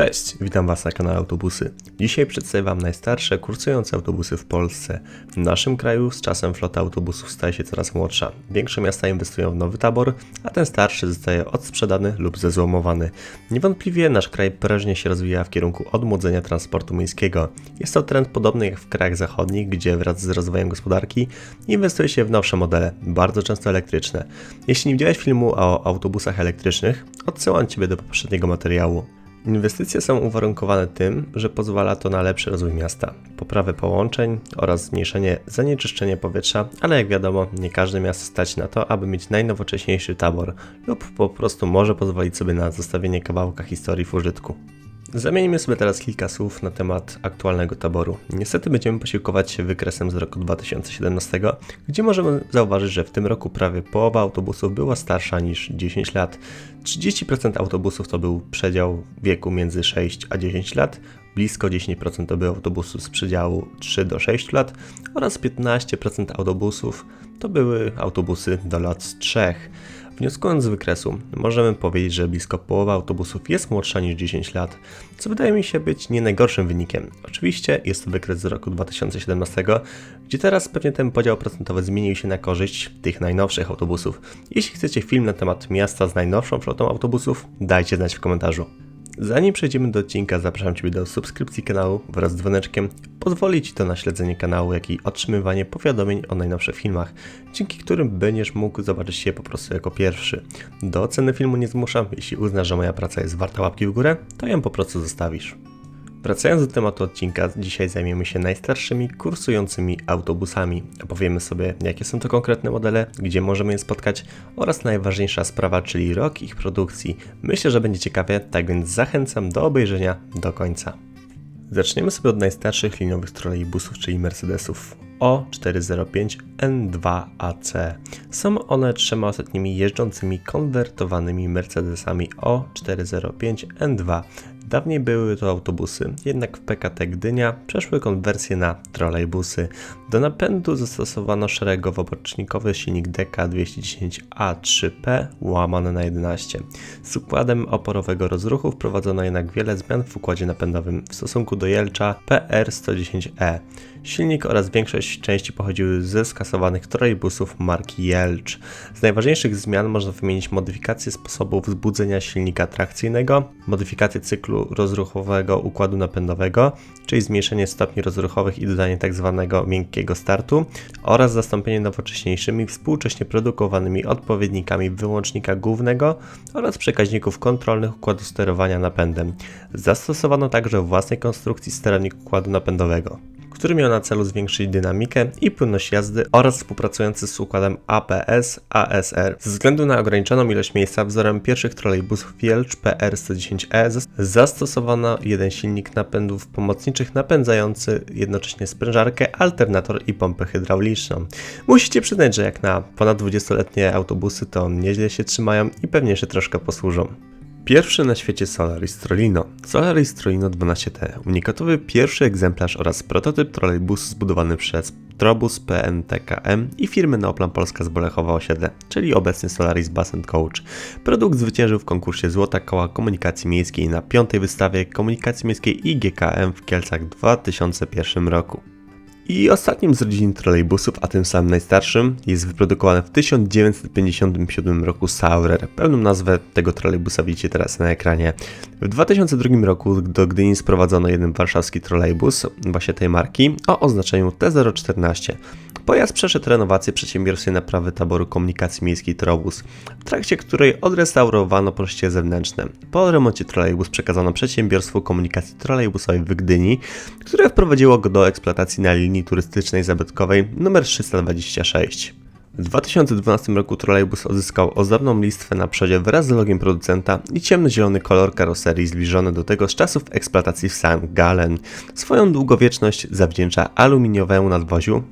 Cześć, witam Was na kanale Autobusy. Dzisiaj przedstawię Wam najstarsze kursujące autobusy w Polsce. W naszym kraju z czasem flota autobusów staje się coraz młodsza. Większe miasta inwestują w nowy tabor, a ten starszy zostaje odsprzedany lub zezłomowany. Niewątpliwie nasz kraj prężnie się rozwija w kierunku odmłodzenia transportu miejskiego. Jest to trend podobny jak w krajach zachodnich, gdzie wraz z rozwojem gospodarki inwestuje się w nowsze modele, bardzo często elektryczne. Jeśli nie widziałeś filmu o autobusach elektrycznych, odsyłam Ciebie do poprzedniego materiału. Inwestycje są uwarunkowane tym, że pozwala to na lepszy rozwój miasta, poprawę połączeń oraz zmniejszenie zanieczyszczenia powietrza, ale jak wiadomo, nie każde miasto stać na to, aby mieć najnowocześniejszy tabor lub po prostu może pozwolić sobie na zostawienie kawałka historii w użytku. Zamienimy sobie teraz kilka słów na temat aktualnego taboru. Niestety będziemy posiłkować się wykresem z roku 2017, gdzie możemy zauważyć, że w tym roku prawie połowa autobusów była starsza niż 10 lat. 30% autobusów to był przedział wieku między 6 a 10 lat, blisko 10% to były autobusy z przedziału 3 do 6 lat oraz 15% autobusów to były autobusy do lat 3. Wnioskując z wykresu, możemy powiedzieć, że blisko połowa autobusów jest młodsza niż 10 lat, co wydaje mi się być nie najgorszym wynikiem. Oczywiście jest to wykres z roku 2017, gdzie teraz pewnie ten podział procentowy zmienił się na korzyść tych najnowszych autobusów. Jeśli chcecie film na temat miasta z najnowszą flotą autobusów, dajcie znać w komentarzu. Zanim przejdziemy do odcinka, zapraszam Ciebie do subskrypcji kanału wraz z dzwoneczkiem. Pozwoli Ci to na śledzenie kanału, jak i otrzymywanie powiadomień o najnowszych filmach, dzięki którym będziesz mógł zobaczyć się po prostu jako pierwszy. Do oceny filmu nie zmuszam, jeśli uznasz, że moja praca jest warta łapki w górę, to ją po prostu zostawisz. Wracając do tematu odcinka, dzisiaj zajmiemy się najstarszymi kursującymi autobusami. Opowiemy sobie, jakie są to konkretne modele, gdzie możemy je spotkać oraz najważniejsza sprawa, czyli rok ich produkcji. Myślę, że będzie ciekawie, tak więc zachęcam do obejrzenia do końca. Zaczniemy sobie od najstarszych liniowych trolejbusów, czyli Mercedesów. O405N2AC. Są one trzema ostatnimi jeżdżącymi konwertowanymi Mercedesami O405N2. Dawniej były to autobusy, jednak w PKT Gdynia przeszły konwersję na trolejbusy. Do napędu zastosowano szeregowo-bocznikowy silnik DK210A3P łamane na 11. Z układem oporowego rozruchu wprowadzono jednak wiele zmian w układzie napędowym w stosunku do Jelcza PR110E. Silnik oraz większość części pochodziły ze skasowanych trolejbusów marki Jelcz. Z najważniejszych zmian można wymienić modyfikację sposobu wzbudzenia silnika trakcyjnego, modyfikację cyklu rozruchowego układu napędowego, czyli zmniejszenie stopni rozruchowych i dodanie tzw. Tak miękkiego startu oraz zastąpienie nowocześniejszymi, współcześnie produkowanymi odpowiednikami wyłącznika głównego oraz przekaźników kontrolnych układu sterowania napędem. Zastosowano także własnej konstrukcji sterownik układu napędowego który miał na celu zwiększyć dynamikę i płynność jazdy oraz współpracujący z układem APS-ASR. Ze względu na ograniczoną ilość miejsca wzorem pierwszych trolejbusów Wielcz PR110E zastosowano jeden silnik napędów pomocniczych napędzający jednocześnie sprężarkę, alternator i pompę hydrauliczną. Musicie przyznać, że jak na ponad 20-letnie autobusy to nieźle się trzymają i pewnie się troszkę posłużą. Pierwszy na świecie Solaris Trolino. Solaris Trolino 12T. Unikatowy pierwszy egzemplarz oraz prototyp trolejbus zbudowany przez Trobus PNTKM i firmy Neoplan Polska z Bolechowa Osiedle, czyli obecny Solaris Bus Coach. Produkt zwyciężył w konkursie Złota Koła Komunikacji Miejskiej na piątej wystawie Komunikacji Miejskiej IGKM w Kielcach w 2001 roku. I ostatnim z rodzin trolejbusów, a tym samym najstarszym, jest wyprodukowany w 1957 roku Saurer. Pełną nazwę tego trolejbusa widzicie teraz na ekranie. W 2002 roku do Gdyni sprowadzono jeden warszawski trolejbus, właśnie tej marki, o oznaczeniu T014. Pojazd przeszedł renowację przedsiębiorstwie naprawy taboru komunikacji miejskiej Trobus, w trakcie której odrestaurowano poszcie zewnętrzne. Po remoncie trolejbus przekazano przedsiębiorstwu komunikacji trolejbusowej w Gdyni, które wprowadziło go do eksploatacji na linii turystycznej zabytkowej nr 326. W 2012 roku trolejbus odzyskał ozdobną listwę na przodzie wraz z logiem producenta i ciemnozielony kolor karoserii zbliżony do tego z czasów eksploatacji w St. Gallen. Swoją długowieczność zawdzięcza aluminiowemu nadwoziu,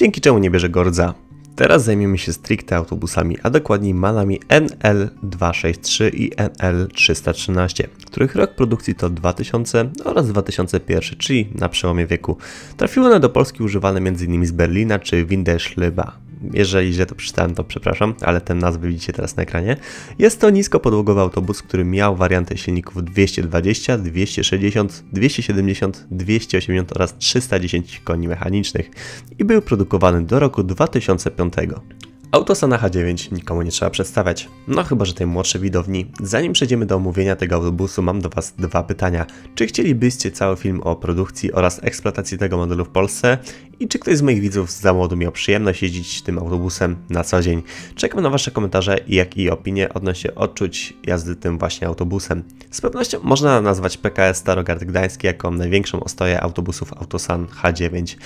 dzięki czemu nie bierze gordza. Teraz zajmiemy się stricte autobusami, a dokładniej malami NL263 i NL313, których rok produkcji to 2000 oraz 2001, czyli na przełomie wieku. Trafiły one do Polski używane m.in. z Berlina czy Windeschleba. Jeżeli źle to przeczytałem, to przepraszam, ale ten nazwy widzicie teraz na ekranie. Jest to niskopodłogowy autobus, który miał wariantę silników 220, 260, 270, 280 oraz 310 koni mechanicznych i był produkowany do roku 2005. Autosana H9 nikomu nie trzeba przedstawiać, no chyba, że tej młodszej widowni. Zanim przejdziemy do omówienia tego autobusu, mam do Was dwa pytania. Czy chcielibyście cały film o produkcji oraz eksploatacji tego modelu w Polsce? I czy ktoś z moich widzów za młodu miał przyjemność jeździć tym autobusem na co dzień? Czekam na Wasze komentarze, jak i opinie odnośnie odczuć jazdy tym właśnie autobusem. Z pewnością można nazwać PKS Starogard Gdański jako największą ostoję autobusów Autosan H9.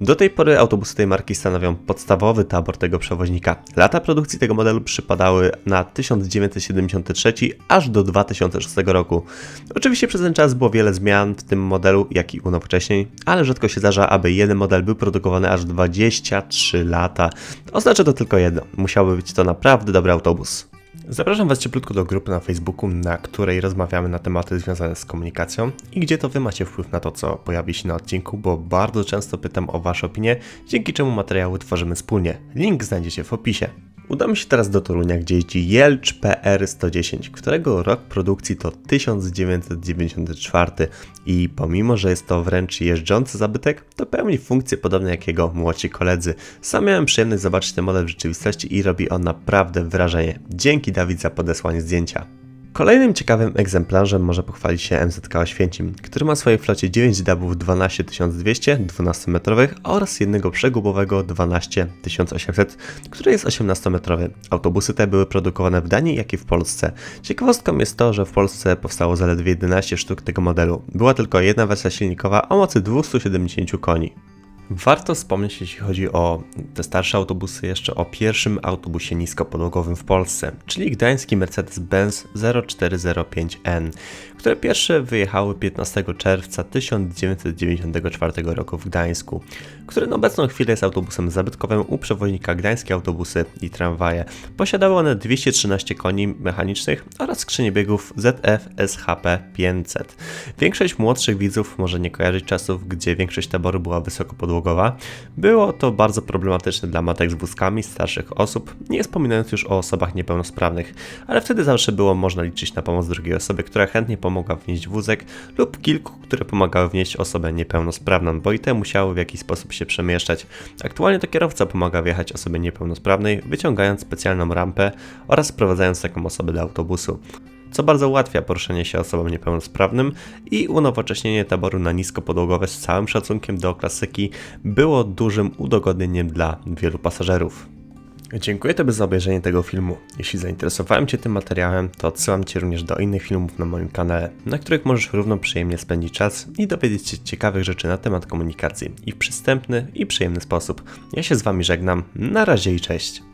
Do tej pory autobusy tej marki stanowią podstawowy tabor tego przewoźnika. Lata produkcji tego modelu przypadały na 1973 aż do 2006 roku. Oczywiście przez ten czas było wiele zmian w tym modelu, jak i unowocześnień, ale rzadko się zdarza, aby jeden model był produkowany aż 23 lata. Oznacza to tylko jedno: musiałby być to naprawdę dobry autobus. Zapraszam Was cieplutko do grupy na Facebooku, na której rozmawiamy na tematy związane z komunikacją i gdzie to Wy macie wpływ na to, co pojawi się na odcinku, bo bardzo często pytam o Wasze opinie, dzięki czemu materiały tworzymy wspólnie. Link znajdziecie w opisie. Udamy się teraz do Torunia, gdzie jeździ Jelcz PR-110, którego rok produkcji to 1994 i pomimo, że jest to wręcz jeżdżący zabytek, to pełni funkcje podobne jak jego młodsi koledzy. Sam miałem przyjemność zobaczyć ten model w rzeczywistości i robi on naprawdę wrażenie. Dzięki Dawid za podesłanie zdjęcia. Kolejnym ciekawym egzemplarzem może pochwalić się MZK Oświęcim, który ma w swojej flocie 9 dubów 12200 12-metrowych oraz jednego przegubowego 12800, który jest 18-metrowy. Autobusy te były produkowane w Danii, jak i w Polsce. Ciekawostką jest to, że w Polsce powstało zaledwie 11 sztuk tego modelu. Była tylko jedna wersja silnikowa o mocy 270 koni. Warto wspomnieć, jeśli chodzi o te starsze autobusy, jeszcze o pierwszym autobusie niskopodłogowym w Polsce, czyli gdański Mercedes-Benz 0405N, które pierwsze wyjechały 15 czerwca 1994 roku w Gdańsku, który na obecną chwilę jest autobusem zabytkowym u przewoźnika Gdańskie Autobusy i Tramwaje. Posiadały one 213 koni mechanicznych oraz skrzynię biegów ZF SHP 500. Większość młodszych widzów może nie kojarzyć czasów, gdzie większość taboru była wysoko podłogowa. Było to bardzo problematyczne dla matek z wózkami, starszych osób, nie wspominając już o osobach niepełnosprawnych, ale wtedy zawsze było można liczyć na pomoc drugiej osoby, która chętnie pomogła wnieść wózek lub kilku, które pomagały wnieść osobę niepełnosprawną, bo i te musiały w jakiś sposób się przemieszczać. Aktualnie to kierowca pomaga wjechać osobie niepełnosprawnej, wyciągając specjalną rampę oraz sprowadzając taką osobę do autobusu co bardzo ułatwia poruszenie się osobom niepełnosprawnym i unowocześnienie taboru na niskopodłogowe z całym szacunkiem do klasyki było dużym udogodnieniem dla wielu pasażerów. Dziękuję Tobie za obejrzenie tego filmu. Jeśli zainteresowałem Cię tym materiałem, to odsyłam Cię również do innych filmów na moim kanale, na których możesz równo przyjemnie spędzić czas i dowiedzieć się ciekawych rzeczy na temat komunikacji i w przystępny i przyjemny sposób. Ja się z Wami żegnam, na razie i cześć.